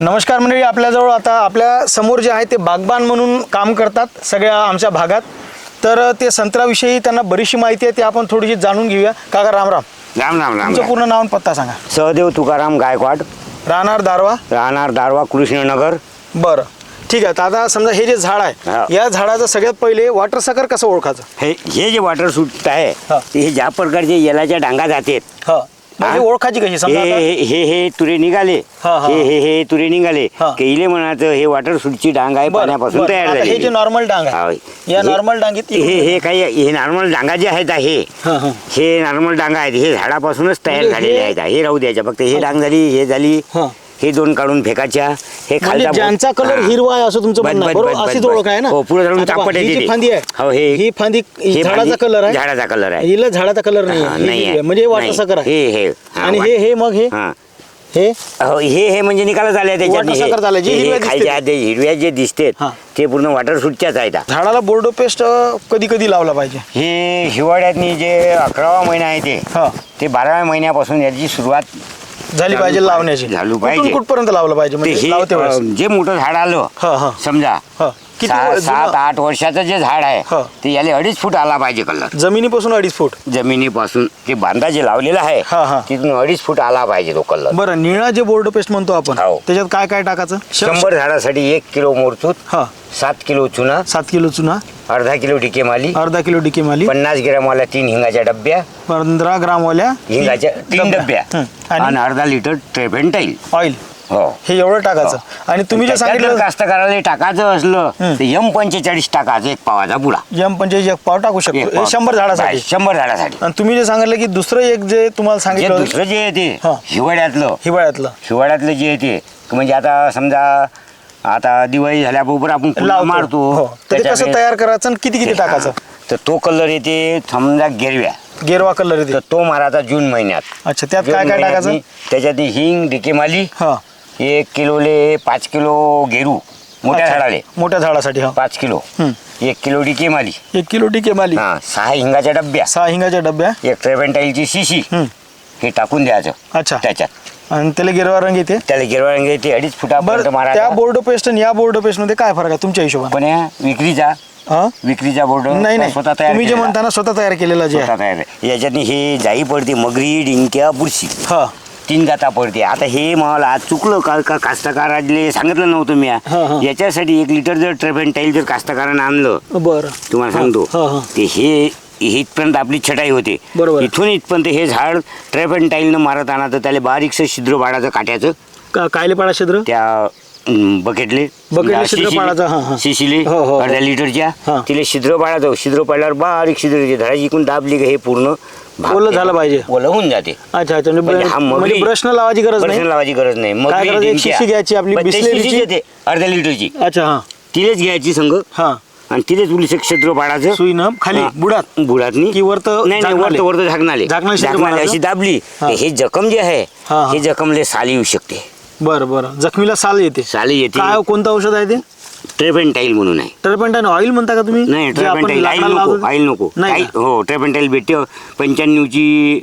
नमस्कार मंडळी आपल्याजवळ आता आपल्यासमोर जे आहे ते बागबान म्हणून काम करतात सगळ्या आमच्या भागात. तर ते संत्र्याविषयी त्यांना बरीचशी माहिती आहे ते आपण थोडीशी जाणून घेऊया. काका रामराम राम. राम राम तुमचं. पूर्ण नाव आणि पत्ता सांगा. सहदेव तुकाराम गायकवाड. राहणार दारवा? राहणार दारवा कृष्णनगर. बरं. ठीक आहे तर आता समजा हे जे झाड हा. आहे या झाडाचं सगळ्यात पहिले वॉटर सकर कसं ओळखायचं? हे हे जे वॉटर सूट आहे हा. ते हे ज्या प्रकारचे येलाच्या डांगा जातात हा. म्हणजे हा? ओळखायची कशी हे आता- हे हे हे तुरे निघाले हा, हा. हे हे हे तुरे निघाले हा. की इले म्हणायचं हे वॉटर सूटची डांग आहे बरं, पाण्यापासून बरं. तयार आता झाली हे जे नॉर्मल डांग आहे या हे- नॉर्मल डांगीत हे हे काही हे नॉर्मल डांगा जे आहेत हे हा, हा. हे नॉर्मल डांगा आहेत हे झाडापासूनच तयार म्हणजे झालेले हे- आहेत हे राहू द्यायच्या फक्त हे डांग झाली हे झाली हा. हे दोन काढून फेकायच्या हे म्हणजे खालचा ज्यांचा कलर. हिरवा आहे असं तुमचं बस, म्हणणं आहे. बस, बरोबर बस, अशीच बस, ओळख आहे ना हो, पुढे जाऊन आता पहा, चापट ही येते जी ती. फांदी आहे हो, हे- ही फांदी हे झाडाचा फांदी- कलर आहे झाडाचा कलर आहे हिला झाडाचा कलर नाही हा, आहे. नाही ही आहे. हिरवी आहे. म्हणजे नाही. सकर आहे हे हे हा, आणि हे हे मग हे हा. हे हो, हे हे म्हणजे त्याच्यात साखर झालं, जे हिरव्या दिसते. खायच्या ते हिरव्या जे दिसते हा. ते पूर्ण वॉटर सूटच्याच आहेत झाडाला बोर्डो पेस्ट कधी कधी लावला पाहिजे हे हिवाळ्यातनी जे अकरावा महिना आहे ते हा ते बाराव्या महिन्यापासून याची सुरुवात झाली पाहिजे लावण्याची. झालू कुठून पाहिजे. कुठपर्यंत लावलं पाहिजे म्हणजे लावते वेळेस अं, जे मोठं झाड आलं हा हा. समजा हा. किती सहा- वर- सात जुनं? आठ वर्षाचं जे झाड हा. आहे ते याला अडीच फूट आला पाहिजे कलर जमिनीपासून अडीच फूट? जमिनीपासून ते बांधा जे लावलेलं आहे हा, हा. तिथून अडीच फूट आला पाहिजे तो कलर बरं निळा जे बोर्डो पेस्ट म्हणतो आपण हो. त्याच्यात काय काय टाकायचं? शंभर झाडासाठी एक किलो मोरचूत हा. सात किलो चुना सात किलो चुना. अर्धा किलो टिकेमाली अर्धा किलो डिके माली पन्नास ग्रॅमवाल्या तीन हिंगाच्या डब्या पंधरा ग्राम वाल्या हिंगाच्या तीन डब्या. हं. आणि? आणि अर्धा लिटर ट्रेपेंटाईल. ऑइल. हो. हे एवढं टाकायचं. आणि तुम्ही जे सांगितलं कास्तकाराला टाकायचं हं. असलं तर एम पंचेचाळीस टाकायचं एक पावाचा बुडा. एम पंचेचाळीस एक पाव टाकू एक शकतो पाव. हे शंभर झाडासाठी. शंभर झाडासाठी. आणि तुम्ही जे सांगितलं की दुसरं एक जे तुम्हाला जे सांगितलं दुसरं जे आहे ते हा. हिवाळ्यातलं. हिवाळ्यातलं. हिवाळ्यातलं जे आहे ते म्हणजे आता समजा आता दिवाळी झाल्याबरोबर आपण कुंडा लावतो. मारतो. हो. तर ते कसं त्याच्याकडे- तयार करायचं आणि किती किती टाकायचं? हा. तर तो कलर येते समजा गेरव्या. गेरवा कलर येते. तर तो मारायचा जून महिन्यात. अच्छा त्यात जून काय काय टाकायचं? त्याच्यात हिंग डिकेमाली हा. एक किलोले पाच किलो गेरू मोठ्या अच्छा. झाडाले. मोठ्या झाडासाठी हा. पाच किलो. एक किलो डिकेमाली एक किलो डिके माली. हा सहा हिंगाच्या डब्या. सहा हिंगाच्या डब्या. एक ट्रेपेंटाईलची शिशी. हं. हे टाकून द्यायचं. अच्छा. त्याच्यात. आणि त्याला गेरवा रंग येते? त्याला गिरवा रंग येते अडीच फुटापर्यंत बरं त्या बोर्डो पेस्ट आणि या बोर्डो पेस्टमध्ये काय फरक आहे तुमच्या हिशोबाने? पण या विक्रीचा. हा? विक्रीचा बोर्ड नाही नाही. स्वतः तयार तुम्ही जे केलेला. म्हणता ना स्वतः तयार केलेला जे स्वतः आहे तयार. याच्यातनी हे जाई पडते मगरी डिंक्या बुरशी. हा. तीन जाता पडते. आता हे मला आज चुकलं. का का कास्तकाराले सांगितलं नव्हतं मी. हा, हा. याच्यासाठी एक लिटर जर ट्रेपेंटाईल जर कास्तकारानं आणलं. बरं. तुम्हाला हा, सांगतो. हा. ते हे हे इथपर्यंत आपली छटाई होते. बरोबर. इथून इथपर्यंत हे झाड ट्रेपेंटाईलनं मारत आणा तर त्याला बारीकसं छिद्र पाडायचं काट्याचं. का कायले पाडा छिद्र? त्या बकेटले बकेटले छिद्र शिशीले- पाडायचं, हा, हा. शिशीले हो, हो, हो. अर्ध्या लिटरच्या हा. तिला छिद्र पाडायचं छिद्र पाडल्यावर बारीक छिद्र झाडाची इकडून दाबली का हे पूर्ण भाग ओलं झालं पाहिजे. ओलं होऊन जाते अच्छा अच्छा म्हणजे म्हणजे हा म्हणजे लावायची गरज ब्रशनं नाही लावायची गरज नाही मगरी, करायचं, एक डिंक्या. शिशी घ्यायची आपली बिसलेरीची. अर्ध्या लिटरची अच्छा हा तिलेच घ्यायची संघ हा आणि तिलेच उलीस छिद्र पाडायचं सुईनं खाली हा. बुडात बुडातनी की वरत नाही नाही झाकणाले? वरत वरत झाकणाले झाकणाले छिद्र झाकणाले पाडायचं? अशी दाबली हा. हे जखम जे आहे हा, हा. हे जखमले साली येऊ शकते बरं बरं. जखमीला साल येते. साली येते. काय कोणतं औषध आहे ते? ट्रेपेंटाईल म्हणून आहे. टर्पेंटाईन ऑइल म्हणता का तुम्ही? नाही जे आपण ट्रेपेंटाईल लाकडाला नको लावतो ते? आईल नको. नाही? हो ट्रेपेंटाईल भेटते. पंच्याण्णवची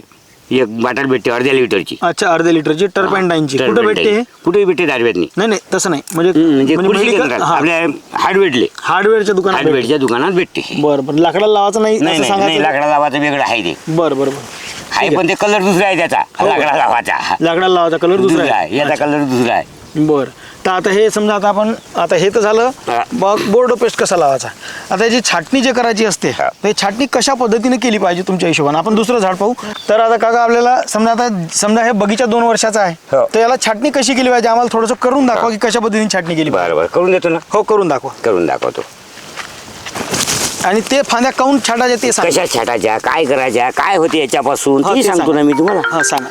एक बाटल भेटते अर्ध्या लिटरची. अच्छा अर्ध्या लिटरची टर्पेंटाईनची. कुठं भेटते हे? कुठेही भेटते दारव्यातनी नाही नाही तसं नाही. म्हणजे म्हणजे कृषी medical- केंद्रात हा, आपल्या हार्डवेटले हार्डवेअरच्या दुकानात भेटते. हार्डवेअरच्या दुकानात भेटते हे. बरं बरं. लाकडाला लावायचं नाही नाही असं नाही नाही सांगायचं लाकडा लावायचं वेगळं आहे ते. बरं बरं बरं. आहे पण ते कलर दुसरा आहे त्याचा. हो. लाकडा लावायचा. लाकडाला लावायचा कलर दुसरा दुसरा आहे. याचा कलर दुसरा आहे. बरं. तर आता हे समजा आता आपण आता हे तर झालं हा. मग बोर्ड पेस्ट कसा लावायचा. आता याची छाटणी जे करायची असते हा. तर ही छाटणी कशा पद्धतीने केली पाहिजे तुमच्या हिशोबाने? आपण दुसरं झाड पाहू. तर आता काका आपल्याला समजा आता समजा हे बगीचा दोन वर्षाचा आहे हो. तर याला छाटणी कशी केली पाहिजे? आम्हाला थोडंसं करून दाखवा की कशा पद्धतीने छाटणी केली पाहिजे. बरं बरं. करून देतो ना? हो करून दाखवा. करून दाखवतो. आणि ते फांद्या काऊन छाटायचे ते सांगा. कशा छाटायच्या? काय करायच्या? काय होते याच्यापासून? हा, ते ते सांगतो सांगा. ना मी तुम्हाला. हा सांगा.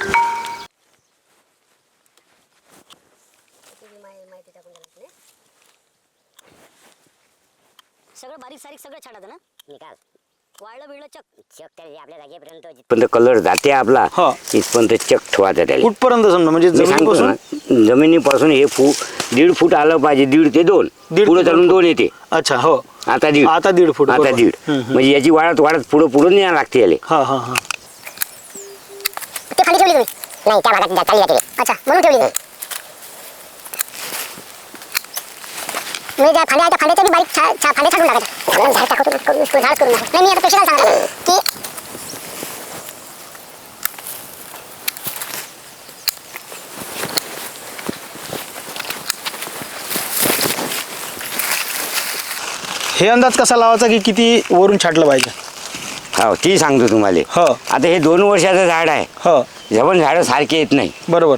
सगळं बारीक सारीक सगळं छाटायचं ना? निकाल. वाळलं बिळलं चक. चक त्याला आपल्या जागेपर्यंत जिथं पण कलर जाते आपला हा. इथपर्यंत चक ठेवायचा त्याला. कुठपर्यंत समजा? म्हणजे मी सांगतो जमिनीपासून? ना, जमिनीपासून हे फूट दीड फूट आलं पाहिजे दीड ते दोन. दीड पुढे ते चालून दोन येते. अच्छा हो. आता दीड. आता दीड फूट आता दीड. म्हणजे याची वाढत वाढत पुढं पुढं न्याय लागते याले. हा खाली ठेवली नाही अच्छा. म्हणून ठेवली म्हणजे त्या टाकून- हे अंदाज कसा लावायचा की किती वरून छाटलं पाहिजे? हो ती सांगतो तुम्हाला. हो. आता हे दोन वर्षाचं झाड आहे. हो. जवळ झाडं सारखे येत नाही. बरोबर.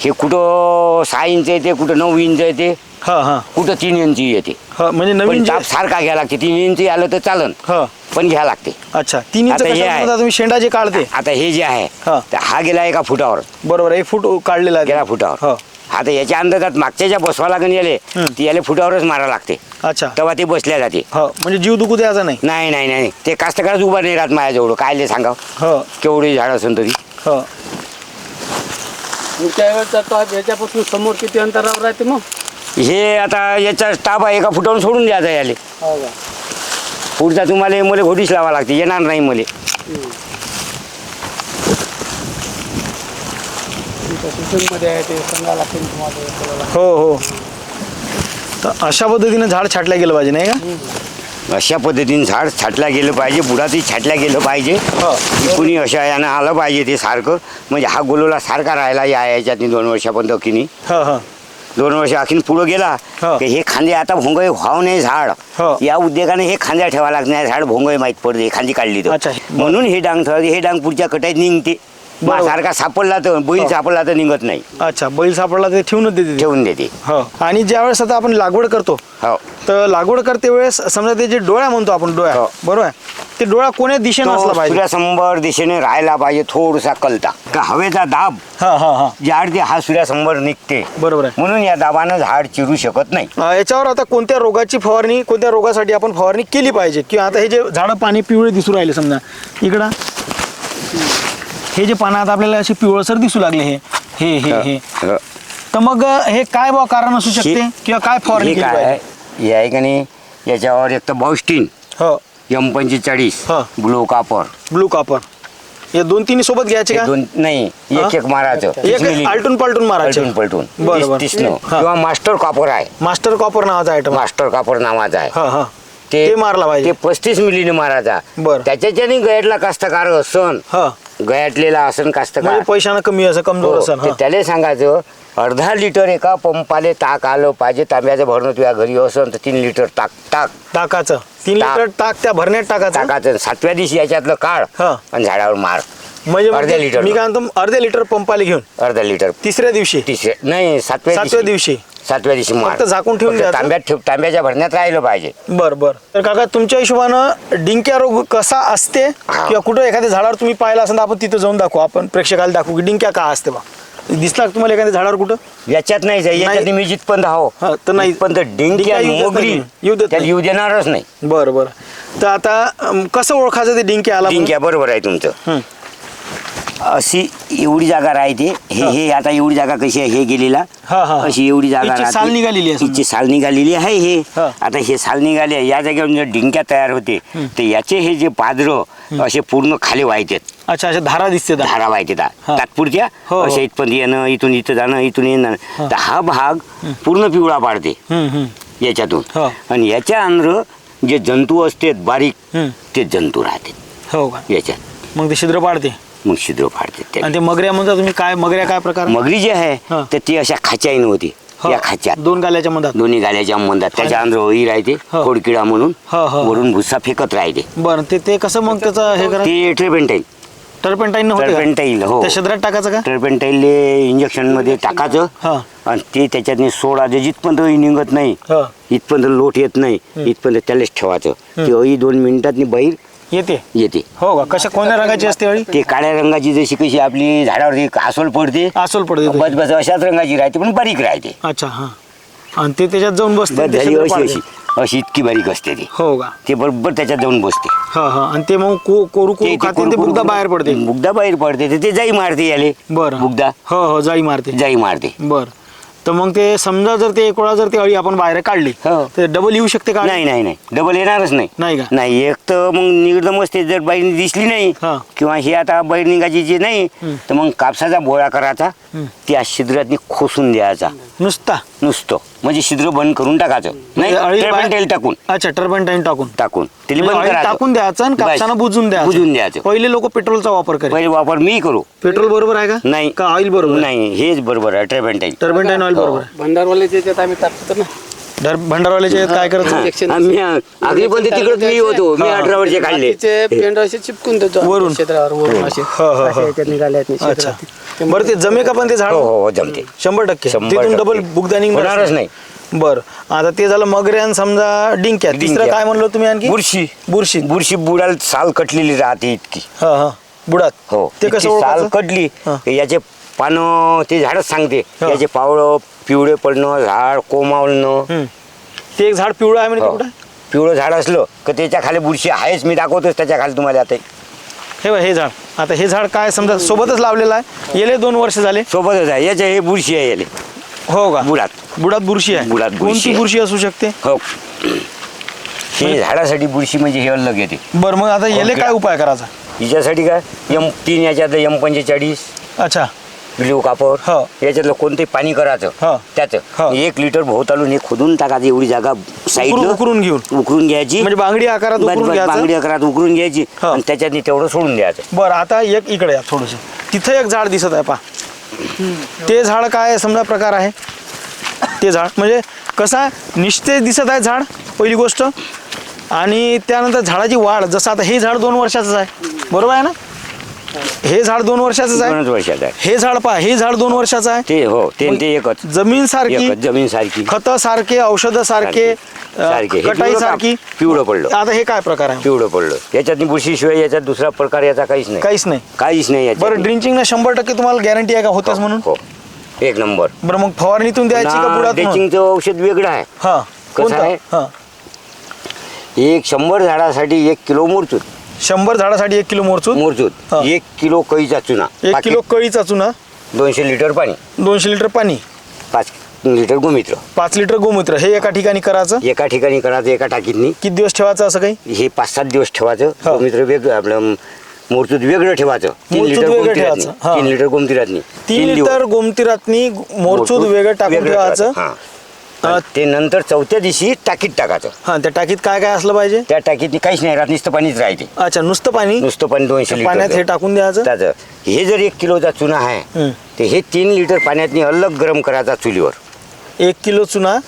हे कुठं सहा इंच येते कुठं नऊ इंच येते हा हा. कुठं तीन इंच येते. हा म्हणजे पण नवीन जे- ताप सारखा घ्यायला लागते. तीन इंच आलं तर चालन. हा. पण घ्या लागते. अच्छा. तीन इंच आता हे कशाला आहे. म्हणता तुम्ही शेंडा जे काढते? आता हे जे आहे हा. तर हा गेला एका फुटावर. बरोबर एक फूट काढलेला आहे. गेला फुटावर. हो. आता याच्या अंदाजात मागच्या ज्या बसवा लागून याले. ती याले फुटावरच मारा लागते. अच्छा. तेव्हा ते बसल्या जाते. हो म्हणजे जीव दुखू द्यायचा नाही? नाही नाही नाही. ते कास्तकारच उभा नाही राहत माझ्याजवळ. काय सांगा हो. केवढी झाड असेल तरी. हो. पुढच्या याच्यापासून समोर किती अंतरावर राहते मग? हे आता याचा स्टाफ आहे एका फुटावरून सोडून द्यायचा याले. हो का? पुढचा तुम्हाला मला घोटीच लावा लागते येणार नाही मला मध्ये आहे ते सांगायला लागते तुम्हाला बोलायला. हो हो तर अशा पद्धतीने झाड छाटल्या गेलं पाहिजे नाही का अशा पद्धतीने झाड छाटल्या गेलं पाहिजे बुडातही छाटल्या गेलं पाहिजे हो कुणी अशा यानं आलं पाहिजे ते सारखं म्हणजे हा गोलोला सारखा राहिला या याच्यात दोन वर्षापर्यंत किनी हो हो दोन वर्ष आखीन पुढं गेला हो. की हे खांदे आता भोंगळे व्हाव नाही झाड हो. या उद्योगाने हे खांद्या ठेवा लागत नाही झाड भोंगळे माहीत पडते खांदी काढली तर अच्छा. म्हणून हे डांग ठेवायचे हे डांग पुढच्या कटाईत निघते. सारखा सापडला तर बैल हो. सापडला तर निघत नाही. अच्छा बैल सापडला ते ठेवूनच देते. ठेवून देते. हो. आणि ज्या वेळेस आता आपण लागवड करतो हो. तर लागवड करते वेळेस समजा ते जे डोळ्या म्हणतो आपण डोळ्या हो. बरोबर आहे? ते डोळा कोण्या दिशेने असला पाहिजे? सूर्यासंबर दिशेने राहायला पाहिजे थोडसा कलता. का हवेचा दाब? हा हा हा. झाड ते हा सूर्यासंबर निघते. बरोबर आहे. म्हणून या दाबानं झाड चिरू शकत नाही. अं, याच्यावर आता कोणत्या रोगाची फवारणी कोणत्या रोगासाठी आपण फवारणी केली पाहिजे? किंवा आता हे जे झाडं पाणी पिवळे दिसू राहिले समजा. इकडं. हे जे पानं आता आपल्याला असे पिवळसर दिसू लागले हे हे हे हे हो. तर मग हे काय बा कारण असू शकते हे- किंवा काय हे केली काय आहे? हे आहे का नाही याच्यावर एक तर बॉस्टिन हो एम पंचेचाळीस हा. ब्लू कापर ब्लू कापर हे दोन तिन्ही सोबत घ्यायचे हे का दोन नाही हा? एक एक मारायचं एक. आलटून पालटून मारायचे पलटून पलटून तीस-. तीसनं. हा. किंवा मास्टर कापर आहे मास्टर कॉपर नावाचा आयटम मास्टर कापर नावाचा आहे हा हा ते मारला पाहिजे. ते पस्तीस मिलीने मारायचा बरं. त्याच्याच्याने गयातला कास्तकार हा गयाटलेला असन म्हणजे कास्तकार पैशानं कमी असं कमजोर हो, असेल ते हा. त्याला सांगायचं अर्धा लिटर एका पंपाले ताक आलं पाहिजे तांब्याचं भरणं तुझ्या घरी असन तर तीन लिटर ताक टाक टाकाचं तीन. लिटर टाक त्या भरण्यात टाकाचं टाकायचं. सातव्या दिवशी याच्यातलं काढ हा. आणि झाडावर मार. म्हणजे मग अर्ध्या ते- लिटर मी काय म्हणतो अर्ध्या लिटर पंपाला घेऊन? अर्धा लिटर. तिसऱ्या दिवशी? तिसरे नाही सातव्या सातव्या दिवशी. सातव्या दिवशी फक्त झाकून ठेवून फक्त द्यायचं? तांब्यात ठेव तांब्याच्या भरण्यात राहिलं पाहिजे बर बर तर काका तुमच्या हिशोबानं डिंक्या रोग कसा असते किंवा कुठं एखाद्या झाडावर तुम्ही पाहिला असेल तर आपण तिथं जाऊन दाखवू आपण प्रेक्षकाला दाखवू की डिंक्या का असते बा दिसला का तुम्हाला एखाद्या झाडावर कुठं याच्यात नाही जाई याच्यात मी जिथपर्यंत हो तर नाही. पण डिंक्या डिंक्या येऊ देत मोगरी नाही. येऊ देत त्याला नाही. येऊ देणारच नाही बरं बरं तर आता अम, कसं ओळखायचं ते डिंक्या आला? डिंक्या बरोबर आहे तुमचं हं. अशी एवढी जागा राहते. हे हे. आता एवढी जागा कशी आहे? हे गेलेला. हा, हा, हा. अशी एवढी जागा हिची राहते. साल निघालेली आहे समजा. हिची साल निघालेली आहे हे. हा. आता हे साल निघाले या जागेवर जर डिंक्या तयार होते तर याचे हे जे पादरं असे पूर्ण खाली व्हायचेत अच्छा अच्छा धारा दिसते. धारा व्हायचे हा. तात्पुरत्या हो, हो. अशा इथपर्यंत येणं इथून इथं जाणं इथून येणं. तर हा भाग पूर्ण पिवळा पाडते. हं. याच्यातून. हो. आणि याच्या अंदर जे जंतू असतात बारीक. ते जंतू राहतात. हो का? याच्यात. मग ते छिद्र पाडते. मग छिद्र फाडतात ते आणि ते मगऱ्या म्हणता तुम्ही काय मगऱ्या काय प्रकार? मगरी जी आहे. तर ती अशा खाच्याईन होती. या खाच्यात. दोन गाल्याच्या मधात दोन्ही गाल्याच्या मंदात. त्याच्या अंदर ओही राहते. खोडकिडा म्हणून. वरून भुस्सा फेकत राहते. बरं ते ते कसं मग त्याचं हे करा ते टर्पेंटाईन का? टर्पेंटाईल हो. शद्रात टाकायचं का? टर्पेंटाईल इंजेक्शनमध्ये टाकायचं. आणि ते त्याच्यातनी सोडायचं जिथपर्यंत निघत नाही इथपर्यंत लोट येत नाही इथपर्यंत त्यालाच ठेवायचं. ते ओही दोन मिनिटातनी बाहेर येते? येते. हो का? कशा कोण्या रंगाची असते अळी ते काळ्या रंगाची जशी कशी आपली झाडावरती आसोल पडते आसोल पडते. बस बस अशाच रंगाची राहते पण बारीक राहते. अच्छा हा. आणि ते त्याच्यात जाऊन बसते झाली अशी. अशी. अशी इतकी बारीक असते ती. हो का? ते बरोबर त्याच्यात जाऊन बसते. हा हा. आणि ते मग को- कोरू कोरू ते- ते खाते ते बाहेर पडते. बुगदा बाहेर पडते. ते- ते जाई मारते याले. बरं. बुगदा हो हो. जाई मारते. जाई मारते. बर. तर मग ते समजा जर ते एक वेळा जर ती अळी आपण बाहेर काढली हो. तर डबल येऊ शकते का? नाही नाही नाही. डबल येणारच नाही. नाही का? नाही एक तर मग निगडमच ते जर बाई दिसली नाही हा. किंवा हे आता बाई निघायची जे नाही तर मग कापसाचा बोळा करायचा त्या छिद्रातनी खोसून द्यायचा. नुसता? नुसतं. म्हणजे छिद्र बंद करून टाकायचं. नाही म्हणजे अळी बाहेर- तेल टाकून. अच्छा टर्बन टाईम टाकून. टाकून. म्हणजे बंद अळी करायचं. टाकून द्यायचं आणि बस. कापसानं बुजून द्यायचं. बुजून द्यायचं. पहिले लोक पेट्रोलचा वापर करे पहिले वापर मी करू. पेट्रोल बरोबर आहे का? नाही. का ऑइल बरोबर? नाही हेच बरोबर आहे ट्रेबेंटाईल टर्बन टाईम ऑइल बरोबर. आहे भंडारवाल्याच्या याच्यात आम्ही टाकतो ना. डर- भंडारवाल्याच्या याच्यात काय करायचं. आम्ही आधी पण तिकडे मी होतो. मी अठरा वर्ष काढले बाकीचे असे चिपकून देतो आम्ही वरून. क्षेत्रावर वरून असे. हो, हो, हो. असे याच्यात निघाले आहेत अच्छा. क्षेत्रात. बरं ते जमे का पण ते झाड हो हो हो जमते. शंभर टक्के. शंभर तिथून. डबल निघणार होणारच नाही. बर. आता ते झालं मगऱ्यान समजा डिंक्या तिसरं डिंक्या. काय म्हणलो तुम्ही आणखी? बुरशी. बुरशी. बुरशी बुडाला साल कटलेली राहते इतकी. हा हा. बुडात. हो. ते कसं साल ओळखायचं? कटली. हा. याचे पानं ते झाडच सांगते. हा. याचे पावळं पिवळे पडणं झाड हम्म. ते एक झाड पिवळं आहे म्हणजे हो. कुठं पिवळं झाड असलं तर त्याच्याखाली बुरशी आहेच मी दाखवतोच त्याच्याखाली तुम्हाला आता. हे बघ हे झाड. आता हे झाड काय समजा सोबतच लावलेलं आहे? गेले दोन वर्ष झाले? सोबतच आहे. याच्या हे बुरशी आहे याले. हो का? बुडात. बुडात बुरशी आहे? बुडात बुरशी कोणती आहे. बुरशी असू शकते? हो. हे झाडासाठी बुरशी म्हणजे हे अलग येते बरं मग आता याले ओके. काय उपाय करायचा? हिच्यासाठी काय? यम तीन याच्यातलं यम पंचेचाळीस. अच्छा. ब्ल्यू कापड हो. याच्यातलं कोणते पाणी हो. करायचं हो. त्याचं एक लिटर भोवतालून हे खोदून टाकायचं एवढी जागा साईड उकरून- घेऊन. उकरून घ्यायची. म्हणजे बांगडी आकारात बस- उकरून बस घ्यायचं? बांगडी आकारात उकरून घ्यायची हो. आणि त्याच्यात तेवढं सोडून द्यायचं. बरं आता एक इकडे या थोडस. तिथं एक झाड दिसत आहे पा ते झाड काय समजा प्रकार आहे. ते झाड. म्हणजे कसा? निश्चित दिसत आहे झाड पहिली गोष्ट. आणि त्यानंतर झाडाची वाढ. जसं आता हे झाड दोन वर्षाचंच आहे. बरोबर आहे ना? हे झाड दोन वर्षाचंच आहे? दोनच वर्षात आहे. हे झाड पहा हे झाड दोन वर्षाचं आहे? ते हो ते ते एकच. जमीन सारखी एकच जमीन सारखी. खत सारखे औषध सारखे सारखे. हे कटाई पिवळं सारखी? का? पिवळं पडलं. आता हे काय प्रकार आहे? पिवळं पडलं. याच्यात बुरशीशिवाय याच्यात दुसरा प्रकार याचा काहीच नाही. काहीच नाही. काहीच नाही याच्यात. बरं ड्रिंचिंग शंभर टक्के तुम्हाला गॅरंटी आहे का होत्याच म्हणून? हो एक नंबर. बरं मग फवारणीतून द्यायची का बुडात ड्रेचिंगचं औषध वेगळं आहे. हा कसं कोणतं? आहे? हा. एक शंभर झाडासाठी एक किलो मुरचूत शंभर झाडासाठी एक किलो मोरचूत मुरचूत. हा. एक किलो कळीचा चुना. एक किलो कळीचा चुना. दोनशे लिटर पाणी. दोनशे लिटर पाणी. पाच लिटर गोमित्र. पाच लिटर गोमूत्र. हे एका ठिकाणी करायचं? एका ठिकाणी करायचं एका टाकीतनी. किती दिवस ठेवायचं असं काही? हे पाच सात दिवस ठेवायचं. हा. गोमित्र वेगळं आपलं मूर्तूत वेगळं ठेवायचं. तीन लिटर वेगळं गोमतीरातनी. ठेवायचं. हा. तीन लिटर गोमतीरातनी. तीन लिटर गोमतीरातनी मोरचूत वेगळं टाकून ठेवायचं. हा. ते नंतर चौथ्या दिवशी टाकीत टाकायचं. हा त्या टाकीत काय काय असलं पाहिजे? त्या टाकीत काहीच नाही राहत नुसतं पाणीच राहते अच्छा नुसतं पाणी? नुसतं पाणी दोनशे पाण्यात हे टाकून द्यायचं? त्याचं. हे जर एक किलोचा चुना आहे हम्म. ते हे तीन लिटर पाण्यातनी अलग गरम करायचा चुलीवर. एक किलो चुना?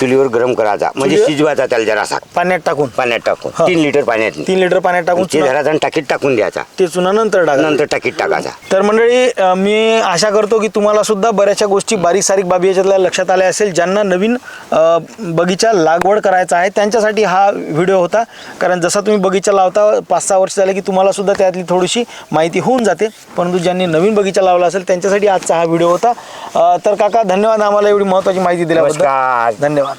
चुलीवर गरम करायचा. म्हणजे चुलीवर? शिजवायचा त्याला जरासा पाण्यात टाकून? पाण्यात टाकून. हा. तीन लिटर पाण्यात. तीन लिटर पाण्यात टाकून ते चुना टाकीत टाकून द्यायचा. ते चुना नंतर टाका नंतर टाकीत टाकायचा. तर मंडळी अ, मी आशा करतो की तुम्हाला सुद्धा बऱ्याचशा गोष्टी बारीक सारीक बाबी याच्यातल्या लक्षात आल्या असेल ज्यांना नवीन अ, बगीचा लागवड करायचा आहे त्यांच्यासाठी हा व्हिडिओ होता. कारण जसा तुम्ही बगीचा लावता पाच सहा वर्ष झाले की तुम्हाला सुद्धा त्यातली थोडीशी माहिती होऊन जाते. परंतु ज्यांनी नवीन बगीचा लावला असेल त्यांच्यासाठी आजचा हा व्हिडिओ होता. अ, तर काका धन्यवाद आम्हाला एवढी महत्त्वाची माहिती दिल्याबद्दल. नमस्कार. ではあ。